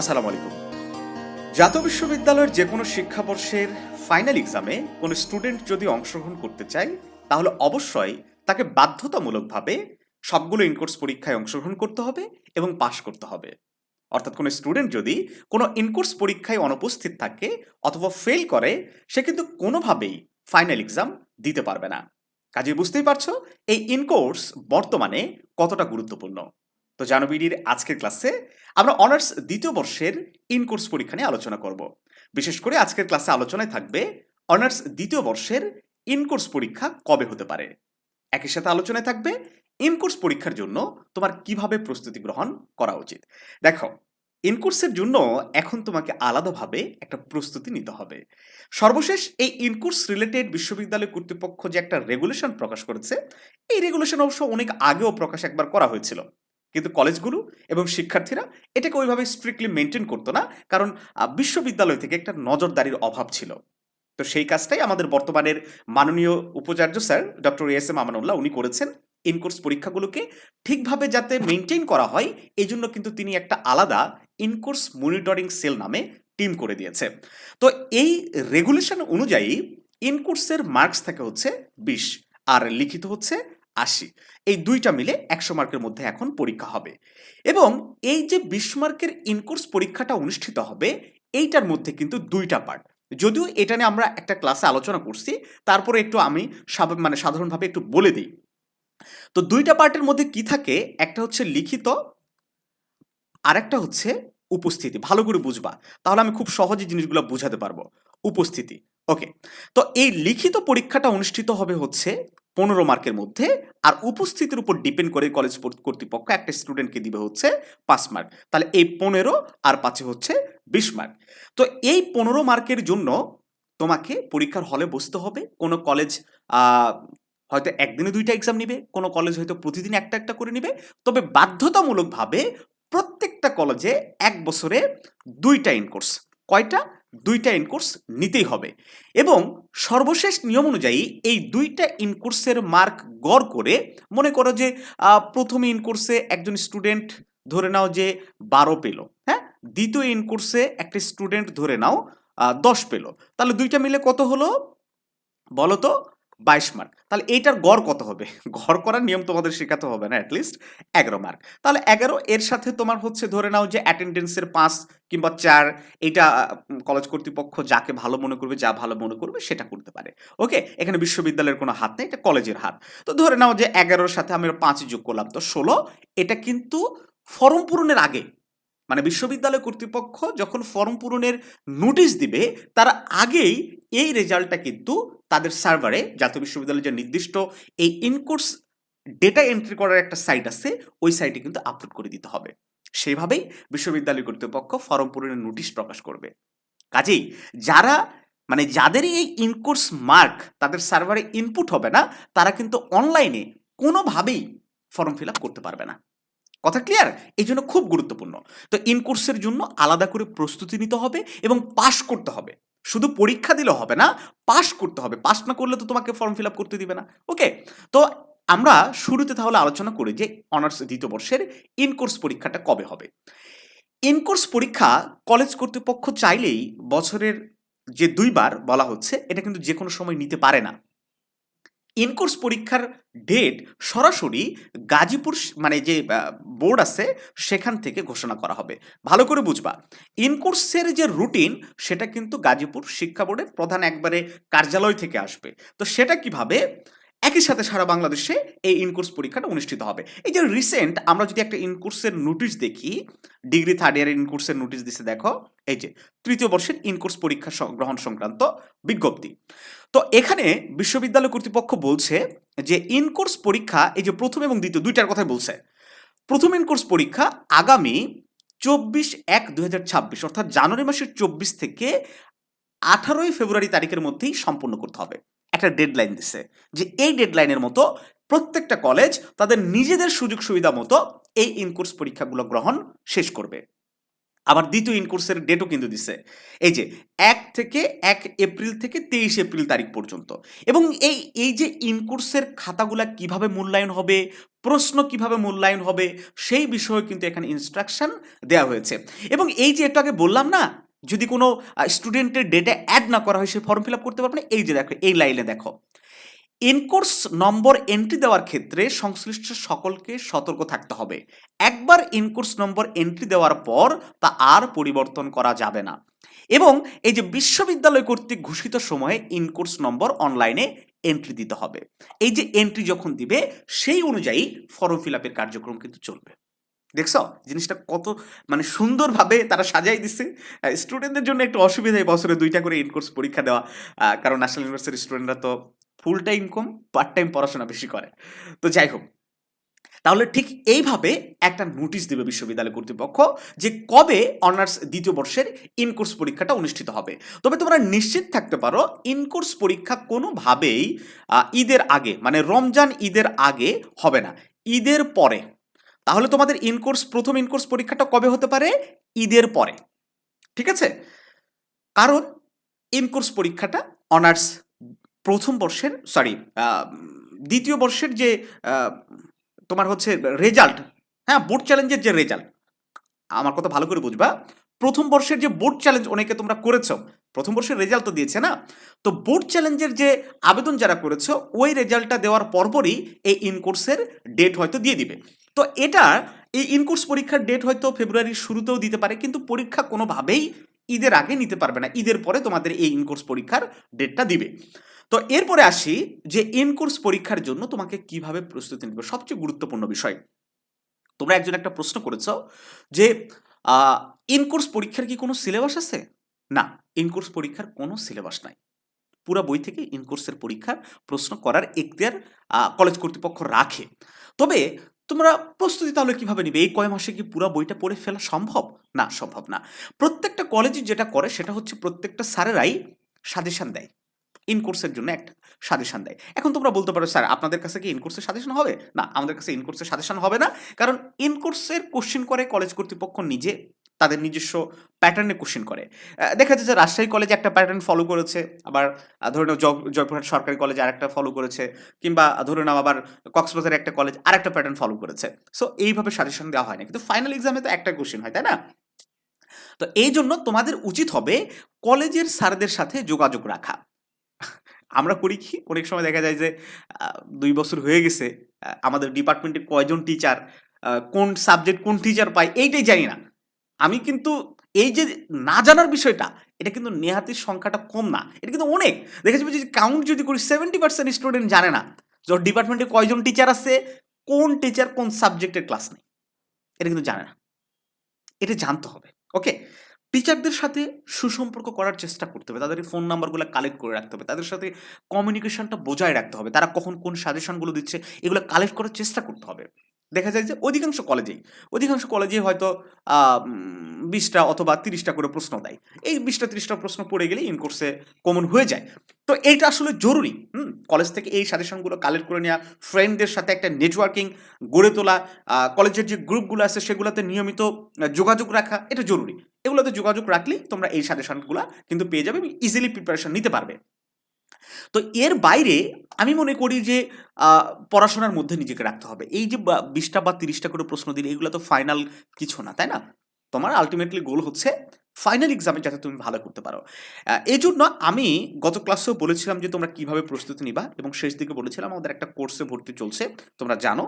আসসালামু আলাইকুম। জাতীয় বিশ্ববিদ্যালয়ের যে কোনো শিক্ষাবর্ষের ফাইনাল এক্সামে কোনো স্টুডেন্ট যদি অংশগ্রহণ করতে চায়, তাহলে অবশ্যই তাকে বাধ্যতামূলকভাবে সবগুলো ইনকোর্স পরীক্ষায় অংশগ্রহণ করতে হবে এবং পাশ করতে হবে। অর্থাৎ কোনো স্টুডেন্ট যদি কোনো ইনকোর্স পরীক্ষায় অনুপস্থিত থাকে অথবা ফেল করে, সে কিন্তু কোনোভাবেই ফাইনাল এক্সাম দিতে পারবে না। কাজে বুঝতেই পারছ, এই ইনকোর্স বর্তমানে কতটা গুরুত্বপূর্ণ। তো জানবিডির আজকের ক্লাসে আমরা অনার্স দ্বিতীয় বর্ষের ইনকোর্স পরীক্ষা নিয়ে আলোচনা করব। বিশেষ করে আজকের ক্লাসে আলোচনায় থাকবে অনার্স দ্বিতীয় বর্ষের ইনকোর্স পরীক্ষা কবে হতে পারে। একই সাথে আলোচনায় থাকবে ইনকোর্স পরীক্ষার জন্য তোমার কীভাবে প্রস্তুতি গ্রহণ করা উচিত। দেখো ইনকোর্সের জন্য এখন তোমাকে আলাদাভাবে একটা প্রস্তুতি নিতে হবে। সর্বশেষ এই ইনকোর্স রিলেটেড বিশ্ববিদ্যালয় কর্তৃপক্ষ যে একটা রেগুলেশন প্রকাশ করেছে, এই রেগুলেশন অবশ্য অনেক আগেও প্রকাশ একবার করা হয়েছিল। কিন্তু কলেজগুলো এবং শিক্ষার্থীরা এটাকে ওইভাবে স্ট্রিক্টলি মেনটেন করতো না, কারণ বিশ্ববিদ্যালয় থেকে একটা নজরদারির অভাব ছিল। তো সেই কাজটাই আমাদের বর্তমানের মাননীয় উপাচার্য sir, doctor S M Amanullah উনি করেছেন ইনকোর্স পরীক্ষাগুলোকে ঠিকভাবে যাতে মেনটেন করা হয়, এই জন্য কিন্তু তিনি একটা আলাদা ইনকোর্স মনিটরিং সেল নামে টিম করে দিয়েছে। তো এই রেগুলেশন অনুযায়ী ইনকোর্সের মার্কস থাকে হচ্ছে বিশ, আর লিখিত হচ্ছে আশি। এই দুইটা মিলে একশো মার্কের মধ্যে এখন পরীক্ষা হবে। এবং এই যে বিশ মার্কের ইনকোর্স পরীক্ষাটা অনুষ্ঠিত হবে, এইটার মধ্যে কিন্তু দুইটা পার্ট যদিও এটা নিয়ে আমরা একটা ক্লাসে আলোচনা করছি, তারপরে একটু আমি মানে সাধারণভাবে একটু বলে দিই। তো দুইটা পার্টের মধ্যে কি থাকে? একটা হচ্ছে লিখিত আর একটা হচ্ছে উপস্থিতি। ভালো করে বুঝবা। তাহলে আমি খুব সহজে জিনিসগুলো বুঝাতে পারব। উপস্থিতি। ওকে। তো এই লিখিত পরীক্ষাটা অনুষ্ঠিত হবে হচ্ছে পনেরো মার্কের মধ্যে আর উপস্থিতির উপর ডিপেন্ড করে কলেজ কর্তৃপক্ষ একটা স্টুডেন্টকে দিবে হচ্ছে পাঁচ মার্ক। তাহলে এই পনেরো আর পাঁচে হচ্ছে বিশ মার্ক। তো এই পনেরো মার্কের জন্য তোমাকে পরীক্ষার হলে বসতে হবে। কোনো কলেজ হয়তো একদিনে দুইটা এক্সাম নিবে, কোনো কলেজ হয়তো প্রতিদিন একটা একটা করে নিবে। তবে বাধ্যতামূলকভাবে প্রত্যেকটা কলেজে এক বছরে দুইটা ইনকোর্স কয়টা? দুইটা ইনকোর্স নিতেই হবে। এবং সর্বশেষ নিয়ম অনুযায়ী এই দুইটা ইনকোর্সের মার্ক গড় করে মনে করো যে প্রথম ইনকোর্সে একজন স্টুডেন্ট ধরে নাও যে বারো পেল হ্যাঁ? দ্বিতীয় ইনকোর্সে একটা স্টুডেন্ট ধরে নাও দশ পেল। তাহলে দুইটা মিলে কত হলো? বলো তো? বাইশ মার্ক। তাহলে এইটার গড় কত হবে? গড় করার নিয়ম তোমাদের শেখাতে হবে না অ্যাটলিস্ট এগারো মার্ক। তাহলে এগারো, এর সাথে তোমার হচ্ছে ধরে নাও যে অ্যাটেন্ডেন্সের পাঁচ কিংবা চার এটা কলেজ কর্তৃপক্ষ যাকে ভালো মনে করবে, যা ভালো মনে করবে, সেটা করতে পারে। ওকে এখানে বিশ্ববিদ্যালয়ের কোনো হাত নেই, এটা কলেজের হাত। তো ধরে নাও যে এগারোর সাথে আমি পাঁচ যোগ করলাম, তো ষোলো, এটা কিন্তু ফর্ম পূরণের আগে মানে বিশ্ববিদ্যালয় কর্তৃপক্ষ যখন ফর্ম পূরণের নোটিশ দিবে, তার আগেই এই রেজাল্টটা কিন্তু তাদের সার্ভারে, জাতীয় বিশ্ববিদ্যালয়ের যে নির্দিষ্ট এই ইনকোর্স ডেটা এন্ট্রি করার একটা সাইট আছে, ওই সাইটে কিন্তু আপলোড করে দিতে হবে। সেভাবেই বিশ্ববিদ্যালয় কর্তৃপক্ষ ফর্ম পূরণের নোটিশ প্রকাশ করবে। কাজেই যারা মানে যাদের এই ইনকোর্স মার্ক তাদের সার্ভারে ইনপুট হবে না, তারা কিন্তু অনলাইনে কোনোভাবেই ফর্ম ফিল আপ করতে পারবে না। কথা ক্লিয়ার এই জন্য খুব গুরুত্বপূর্ণ। তো ইনকোর্সের জন্য আলাদা করে প্রস্তুতি নিতে হবে এবং পাশ করতে হবে। শুধু পরীক্ষা দিলে হবে না পাশ করতে হবে। পাশ না করলে তো তোমাকে ফর্ম ফিল আপ করতে দিবে না। ওকে তো আমরা শুরুতে তাহলে আলোচনা করি যে অনার্স দ্বিতীয় বর্ষের ইনকোর্স পরীক্ষাটা কবে হবে। ইনকোর্স পরীক্ষা কলেজ কর্তৃপক্ষ চাইলেই বছরের যে দুইবার বলা হচ্ছে, এটা কিন্তু যে কোনো সময় নিতে পারে না। ইনকোর্স পরীক্ষার ডেট সরাসরি গাজীপুর মানে যে বোর্ড আছে, সেখান থেকে ঘোষণা করা হবে। ভালো করে বুঝবা। ইনকোর্সের যে রুটিন সেটা কিন্তু গাজীপুর শিক্ষা বোর্ডের প্রধান একবারে কার্যালয় থেকে আসবে। তো সেটা কীভাবে? একই সাথে সারা বাংলাদেশে এই ইনকোর্স পরীক্ষাটা অনুষ্ঠিত হবে। এই যে রিসেন্ট আমরা যদি একটা ইনকোর্সের নোটিশ দেখি ডিগ্রি থার্ড ইয়ারের ইনকোর্সের নোটিশ দিছে, দেখো, এই যে তৃতীয় বর্ষের ইনকোর্স পরীক্ষা গ্রহণ সংক্রান্ত বিজ্ঞপ্তি। তো এখানে বিশ্ববিদ্যালয় কর্তৃপক্ষ বলছে যে ইনকোর্স পরীক্ষা, এই যে প্রথম এবং দ্বিতীয় দুইটার কথাই বলছে। প্রথম ইনকোর্স পরীক্ষা আগামী চব্বিশ এক দুই অর্থাৎ জানুয়ারি মাসের চব্বিশ থেকে আঠারোই ফেব্রুয়ারি তারিখের মধ্যেই সম্পন্ন করতে হবে। একটা ডেডলাইন দিছে, যে এই ডেডলাইনের মতো প্রত্যেকটা কলেজ তাদের নিজেদের সুযোগ সুবিধা মতো এই ইনকোর্স পরীক্ষাগুলো গ্রহণ শেষ করবে। আবার দ্বিতীয় ইনকোর্সের ডেটও কিন্তু দিছে। এই যে এক থেকে এক এপ্রিল থেকে তেইশ এপ্রিল তারিখ পর্যন্ত এবং এই এই যে ইনকোর্সের খাতাগুলা কীভাবে মূল্যায়ন হবে, প্রশ্ন কীভাবে মূল্যায়ন হবে, সেই বিষয়ে কিন্তু এখানে ইনস্ট্রাকশন দেওয়া হয়েছে। এবং এই যে একটু আগে বললাম না যদি কোনো স্টুডেন্টের ডেটা অ্যাড না করা হয়, সে ফর্ম ফিল আপ করতে পারবে না। এই যে দেখো, এই লাইনে দেখো। ইনকোর্স নম্বর এন্ট্রি দেওয়ার ক্ষেত্রে সংশ্লিষ্ট সকলকে সতর্ক থাকতে হবে। একবার ইনকোর্স নম্বর এন্ট্রি দেওয়ার পর তা আর পরিবর্তন করা যাবে না। এবং এই যে বিশ্ববিদ্যালয় কর্তৃক ঘোষিত সময়ে ইনকোর্স নম্বর অনলাইনে এন্ট্রি দিতে হবে। এই যে এন্ট্রি যখন দিবে, সেই অনুযায়ী ফর্ম ফিল আপের কার্যক্রম কিন্তু চলবে। দেখছ? জিনিসটা কত মানে সুন্দরভাবে তারা সাজাই দিচ্ছে স্টুডেন্টদের জন্য একটু অসুবিধা এই বছরে দুইটা করে ইনকোর্স পরীক্ষা দেওয়া। কারণ ন্যাশনাল ইউনিভার্সিটির স্টুডেন্টরা তো ফুল টাইম কম পার্ট টাইম পড়াশোনা বেশি করে। তো যাই হোক, তাহলে ঠিক এইভাবে একটা নোটিশ দেবে বিশ্ববিদ্যালয় কর্তৃপক্ষ যে কবে অনার্স দ্বিতীয় বর্ষের ইনকোর্স পরীক্ষাটা অনুষ্ঠিত হবে। তবে তোমরা নিশ্চিত থাকতে পারো ইনকোর্স পরীক্ষা কোনোভাবেই ঈদের আগে মানে রমজান ঈদের আগে হবে না। ঈদের পরে। তাহলে তোমাদের ইনকোর্স প্রথম ইনকোর্স পরীক্ষাটা কবে হতে পারে? ঈদের পরে। ঠিক আছে? কারণ ইনকোর্স পরীক্ষাটা অনার্স প্রথম বর্ষের সরি দ্বিতীয় বর্ষের যে তোমার হচ্ছে রেজাল্ট হ্যাঁ বোর্ড চ্যালেঞ্জের যে রেজাল্ট আমার কথা ভালো করে বুঝবা। প্রথম বর্ষের যে বোর্ড চ্যালেঞ্জ অনেকে তোমরা করেছ, প্রথম বর্ষের রেজাল্ট তো দিয়েছে না? তো বোর্ড চ্যালেঞ্জের যে আবেদন যারা করেছ, ওই রেজাল্টটা দেওয়ার পরপরই এই ইনকোর্সের ডেট হয়তো দিয়ে দিবে। তো এটা এই ইনকোর্স পরীক্ষার ডেট হয়তো ফেব্রুয়ারির শুরুতেও দিতে পারে, কিন্তু পরীক্ষা কোনোভাবেই ঈদের আগে নিতে পারবে না। ঈদের পরে তোমাদের এই ইনকোর্স পরীক্ষার ডেটটা দিবে। তো এরপরে আসি যে ইনকোর্স পরীক্ষার জন্য তোমাকে কীভাবে প্রস্তুতি নিবে। সবচেয়ে গুরুত্বপূর্ণ বিষয়, তোমরা একজন একটা প্রশ্ন করেছ যে ইনকোর্স পরীক্ষার কি কোনো সিলেবাস আছে? না ইনকোর্স পরীক্ষার কোনো সিলেবাস নাই। পুরো বই থেকে ইনকোর্সের পরীক্ষার প্রশ্ন করার এখতিয়ার কলেজ কর্তৃপক্ষ রাখে। তবে তোমরা প্রস্তুতি তাহলে কীভাবে নিবে? এই কয় মাসে কি পুরো বইটা পড়ে ফেলা সম্ভব? না সম্ভব না। প্রত্যেকটা কলেজে যেটা করে সেটা হচ্ছে প্রত্যেকটা স্যারেরাই সাজেশন দেয়। ইনকোর্সের জন্য একটা সাজেশন দেয়। এখন তোমরা বলতে পারো, স্যার, আপনাদের কাছে কি ইনকোর্সের সাজেশন হবে? না, আমাদের কাছে ইনকোর্সের সাজেশন হবে না। কারণ ইনকোর্সের কোশ্চেন করে কলেজ কর্তৃপক্ষ নিজে তাদের নিজস্ব প্যাটার্নে কোশ্চেন করে। দেখা যাচ্ছে যে রাজশাহী কলেজে একটা প্যাটার্ন ফলো করেছে, আবার ধরে নাও জয়- জয়পুরহাট সরকারি কলেজ আরেকটা ফলো করেছে, কিংবা ধরে নাও আবার কক্সবাজারে একটা কলেজ আরেকটা প্যাটার্ন ফলো করেছে। সো এইভাবে সাজেশন দেওয়া হয় না, কিন্তু ফাইনাল এক্সামে তো একটা কোশ্চেন হয়, তাই না? তো এই জন্য তোমাদের উচিত হবে কলেজের স্যারদের সাথে যোগাযোগ রাখা। আমরা করি কি, অনেক সময় দেখা যায় যে দুই বছর হয়ে গেছে আমাদের ডিপার্টমেন্টে কয়জন টিচার কোন সাবজেক্ট কোন টিচার পায়, এইটাই জানি না। আমি কিন্তু এই যে না জানার বিষয়টা, এটা কিন্তু নেহাতির সংখ্যাটা কম না। এটা কিন্তু অনেক। দেখেছি যে কাউন্ট যদি করি সেভেন্টি পার্সেন্ট স্টুডেন্ট জানে না, যে ডিপার্টমেন্টে কয়জন টিচার আছে, কোন টিচার কোন সাবজেক্টের ক্লাস নেই। এটা কিন্তু জানে না। এটা জানতে হবে ওকে টিচারদের সাথে সুসম্পর্ক করার চেষ্টা করতে হবে। তাদের ফোন নাম্বারগুলো কালেক্ট করে রাখতে হবে। তাদের সাথে কমিউনিকেশনটা বজায় রাখতে হবে। তারা কখন কোন সাজেশনগুলো দিচ্ছে, এগুলো কালেক্ট করার চেষ্টা করতে হবে। দেখা যায় যে অধিকাংশ কলেজেই, অধিকাংশ কলেজে হয়তো বিশটা অথবা তিরিশটা করে প্রশ্ন দেয়। এই বিশটা, তিরিশটা প্রশ্ন পড়ে গেলে ইন কোর্সে কমন হয়ে যায়। তো এইটা আসলে জরুরি, হুম? কলেজ থেকে এই সাজেশনগুলো কালেক্ট করে নেওয়া ফ্রেন্ডদের সাথে একটা নেটওয়ার্কিং গড়ে তোলা কলেজের যে গ্রুপগুলো আছে সেগুলোতে নিয়মিত যোগাযোগ রাখা, এটা জরুরি। এগুলোতে যোগাযোগ রাখলেই তোমরা এই সাজেশনগুলো কিন্তু পেয়ে যাবে ইজিলি প্রিপারেশন নিতে পারবে। তো এর বাইরে আমি মনে করি যে পড়াশোনার মধ্যে নিজেকে রাখতে হবে। এই যে বিশটা বা তিরিশটা করে প্রশ্ন দিলে এগুলো তো ফাইনাল কিছু না, তাই না? তোমার আলটিমেটলি গোল হচ্ছে ফাইনাল এক্সামে যাতে তুমি ভালো করতে পারো। এই জন্য আমি গত ক্লাসেও বলেছিলাম যে, তোমরা কীভাবে প্রস্তুতি নিবা এবং শেষ দিকে বলেছিলাম, আমাদের একটা কোর্সে ভর্তি চলছে, তোমরা জানো।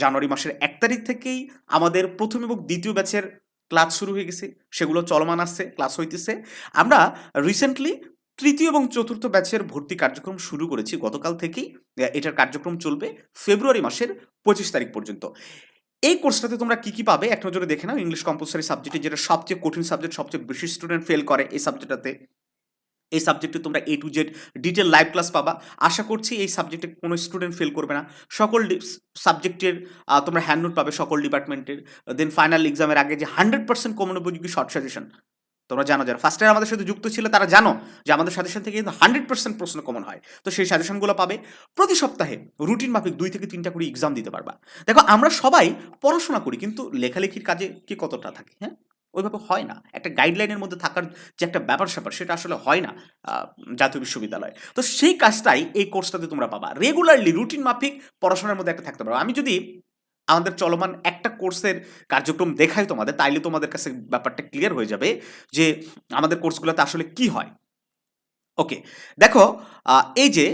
জানুয়ারি মাসের এক তারিখ থেকেই আমাদের প্রথম এবং দ্বিতীয় ব্যাচের ক্লাস শুরু হয়ে গেছে। সেগুলো চলমান আসছে ক্লাস হইতেছে। আমরা রিসেন্টলি তৃতীয় এবং চতুর্থ ব্যাচের ভর্তি কার্যক্রম শুরু করেছি। গতকাল থেকেই এটার কার্যক্রম চলবে ফেব্রুয়ারি মাসের পঁচিশ তারিখ পর্যন্ত। এই কোর্সটাতে তোমরা কী কী পাবে এক নজরে দেখে নাও। ইংলিশ কম্পালসারি সাবজেক্টে যেটা সবচেয়ে কঠিন সাবজেক্ট সবচেয়ে বেশি স্টুডেন্ট ফেল করে এই সাবজেক্টটাতে এই সাবজেক্টে তোমরা A to Z detail live class পাবা। আশা করছি এই সাবজেক্টে কোনো স্টুডেন্ট ফেল করবে না। সকল সাবজেক্টের তোমরা হ্যান্ড নোট পাবে সকল ডিপার্টমেন্টের দেন ফাইনাল এক্সামের আগে যে হান্ড্রেড পার্সেন্ট কমন উপযোগী শর্ট সাজেশন তোমরা জানো যারা ফার্স্ট ইয়ার আমাদের সাথে যুক্ত ছিল, তারা জানো যে আমাদের সাজেশন থেকে কিন্তু হান্ড্রেড পার্সেন্ট প্রশ্ন কমন হয়। তো সেই সাজেশনগুলো পাবে। প্রতি সপ্তাহে রুটিন মাফিক দুই থেকে তিনটা করে এক্সাম দিতে পারবা। দেখো, আমরা সবাই পড়াশোনা করি, কিন্তু লেখালেখির কাজে কি কতটা থাকি হ্যাঁ? ওইভাবে হয় না। একটা গাইডলাইনের মধ্যে থাকার যে একটা ব্যাপার স্যাপার, সেটা আসলে হয় না জাতীয় বিশ্ববিদ্যালয়ে। তো সেই কাজটাই এই কোর্সটাতে তোমরা পাবা। রেগুলারলি রুটিন মাফিক পড়াশোনার মধ্যে একটা থাকতে পারো। আমি যদি আমাদের চলমান একটা কোর্সের কার্যক্রম দেখাই তোমাদের, তাইলে তোমাদের কাছে ব্যাপারটা ক্লিয়ার হয়ে যাবে যে আমাদের কোর্সগুলোতে আসলে কি হয়। ওকে দেখো এই যে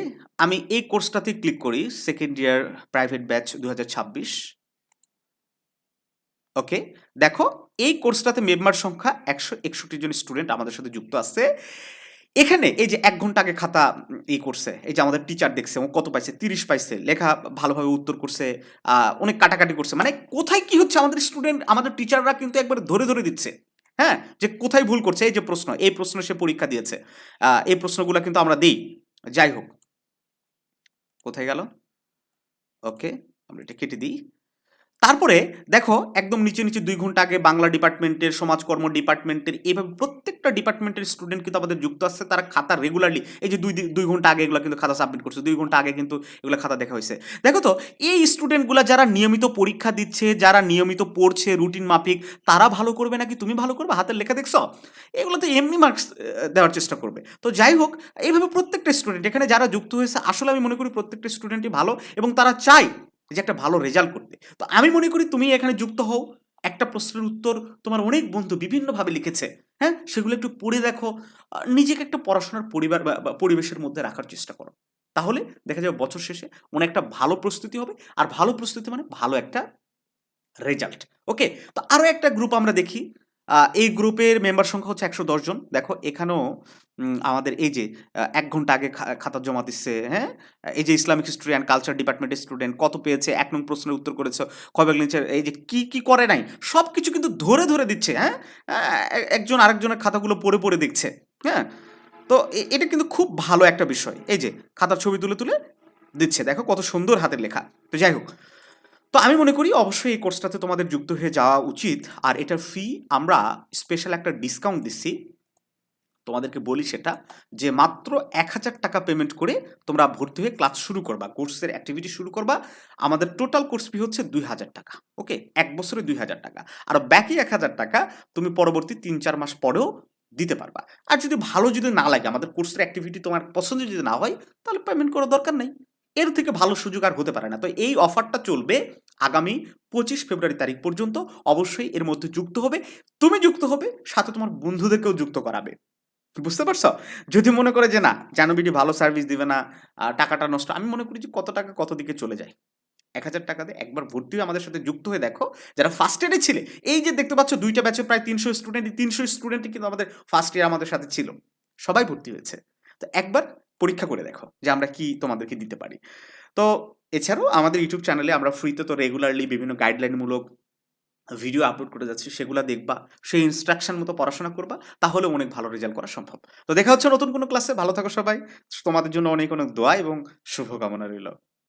আমি এই কোর্সটাতে ক্লিক করি সেকেন্ড ইয়ার প্রাইভেট ব্যাচ দু হাজার ছাব্বিশ। ওকে দেখো, এই কোর্সটাতে মেম্বার সংখ্যা একশো একষট্টি জন স্টুডেন্ট আমাদের সাথে যুক্ত আছে। এখানে এই যে এক ঘণ্টা আগে খাতা ই করছে, এই যে আমাদের টিচার দেখছে, ও কত পাইছে? তিরিশ পাইছে, লেখা ভালোভাবে উত্তর করছে অনেক কাটাকাটি করছে। মানে কোথায় কি হচ্ছে? আমাদের স্টুডেন্ট আমাদের টিচাররা কিন্তু একবার ধরে ধরে দিচ্ছে হ্যাঁ? যে কোথায় ভুল করছে? এই যে প্রশ্ন, এই প্রশ্ন সে পরীক্ষা দিয়েছে। এই প্রশ্নগুলো কিন্তু আমরা দিই। যাই হোক। কোথায় গেল? ওকে, আমরা এটা কেটে দিই। তারপরে দেখো একদম নিচে নিচে দুই ঘণ্টা আগে বাংলা ডিপার্টমেন্টের, সমাজকর্ম ডিপার্টমেন্টের এইভাবে প্রত্যেকটা ডিপার্টমেন্টের স্টুডেন্ট কিন্তু আমাদের যুক্ত আসছে তারা খাতা রেগুলারলি এই যে দুই দুই ঘণ্টা আগে এগুলো কিন্তু খাতা সাবমিট করছে। দুই ঘণ্টা আগে কিন্তু এগুলো খাতা দেখা হয়েছে। দেখো তো, এই স্টুডেন্টগুলো যারা নিয়মিত পরীক্ষা দিচ্ছে, যারা নিয়মিত পড়ছে রুটিন মাফিক, তারা ভালো করবে নাকি তুমি ভালো করবে? হাতের লেখা দেখছ? এগুলো তো এমনি মার্কস দেওয়ার চেষ্টা করবে। তো যাই হোক, এইভাবে প্রত্যেকটা স্টুডেন্ট এখানে যারা যুক্ত হয়েছে, আসলে আমি মনে করি প্রত্যেকটা স্টুডেন্টই ভালো এবং তারা চায় যে একটা ভালো রেজাল্ট করতে। তো আমি মনে করি তুমি এখানে যুক্ত হও। একটা প্রশ্নের উত্তর তোমার অনেক বন্ধু বিভিন্নভাবে লিখেছে হ্যাঁ? সেগুলো একটু পড়ে দেখো। নিজেকে একটা পড়াশোনার পরিবার বা পরিবেশের মধ্যে রাখার চেষ্টা করো। তাহলে দেখা যাবে বছর শেষে অনেকটা ভালো প্রস্তুতি হবে। আর ভালো প্রস্তুতি মানে ভালো একটা রেজাল্ট ওকে তো আরও একটা গ্রুপ আমরা দেখি। এই গ্রুপের মেম্বার সংখ্যা হচ্ছে একশো জন। দেখো, এখানেও আমাদের এই যে এক ঘণ্টা আগে খাতা জমা দিচ্ছে হ্যাঁ? এই যে ইসলামিক হিস্ট্রি অ্যান্ড কালচার ডিপার্টমেন্টের স্টুডেন্ট কত পেয়েছে, এক নং প্রশ্নের উত্তর করেছে কবে ভাগ এই যে কি কি করে নাই সব কিছু কিন্তু ধরে ধরে দিচ্ছে হ্যাঁ? একজন আরেকজনের খাতাগুলো পড়ে পড়ে দেখছে হ্যাঁ? তো এটা কিন্তু খুব ভালো একটা বিষয়, এই যে খাতার ছবি তুলে তুলে দিচ্ছে, দেখো কত সুন্দর হাতের লেখা, তো যাই হোক। তো আমি মনে করি অবশ্যই এই কোর্সটাতে তোমাদের যুক্ত হয়ে যাওয়া উচিত, আর এটার ফি আমরা স্পেশাল একটা ডিসকাউন্ট দিচ্ছি তোমাদেরকে বলি সেটা যে মাত্র এক হাজার টাকা পেমেন্ট করে তোমরা ভর্তি হয়ে ক্লাস শুরু করবা কোর্সের অ্যাক্টিভিটি শুরু করবা। আমাদের টোটাল কোর্স ফি হচ্ছে দুই হাজার টাকা ওকে এক বছরে দুই হাজার টাকা। আর বাকি এক হাজার টাকা তুমি পরবর্তী তিন চার মাস পরেও দিতে পারবা। আর যদি ভালো যদি না লাগে, আমাদের কোর্সের অ্যাক্টিভিটি তোমার পছন্দ যদি না হয়, তাহলে পেমেন্ট করার দরকার নেই। এর থেকে ভালো সুযোগ আর হতে পারে না। তো এই অফারটা চলবে আগামী পঁচিশ ফেব্রুয়ারি তারিখ পর্যন্ত। অবশ্যই এর মধ্যে যুক্ত হবে। তুমি যুক্ত হবে, সাথে তোমার বন্ধুদেরকেও যুক্ত করাবে। বুঝতে পারছ? যদি মনে করে যে না জানবিডি ভালো সার্ভিস দিবে না টাকাটা নষ্ট, আমি মনে করি যে কত টাকা কত দিকে চলে যায়। এক হাজার টাকাতে একবার ভর্তি হয়ে আমাদের সাথে যুক্ত হয়ে দেখো, যারা ফার্স্ট ইয়ারে ছিলে, এই যে দেখতে পাচ্ছ দুইটা ব্যাচে প্রায় তিনশো স্টুডেন্ট তিনশো স্টুডেন্টই কিন্তু আমাদের ফার্স্ট ইয়ার আমাদের সাথে ছিল। সবাই ভর্তি হয়েছে। তো একবার পরীক্ষা করে দেখো যে আমরা কি তোমাদেরকে দিতে পারি। তো এছাড়াও আমাদের ইউটিউব চ্যানেলে আমরা ফ্রিতে তো রেগুলারলি বিভিন্ন গাইডলাইনমূলক ভিডিও আপলোড করে যাচ্ছি, সেগুলো দেখবা, সেই ইনস্ট্রাকশন মতো পড়াশোনা করবা, তাহলে অনেক ভালো রেজাল্ট করা সম্ভব। তো দেখা হচ্ছে নতুন কোনো ক্লাসে ভালো থাকো সবাই। তোমাদের জন্য অনেক অনেক দোয়া এবং শুভকামনা রইল।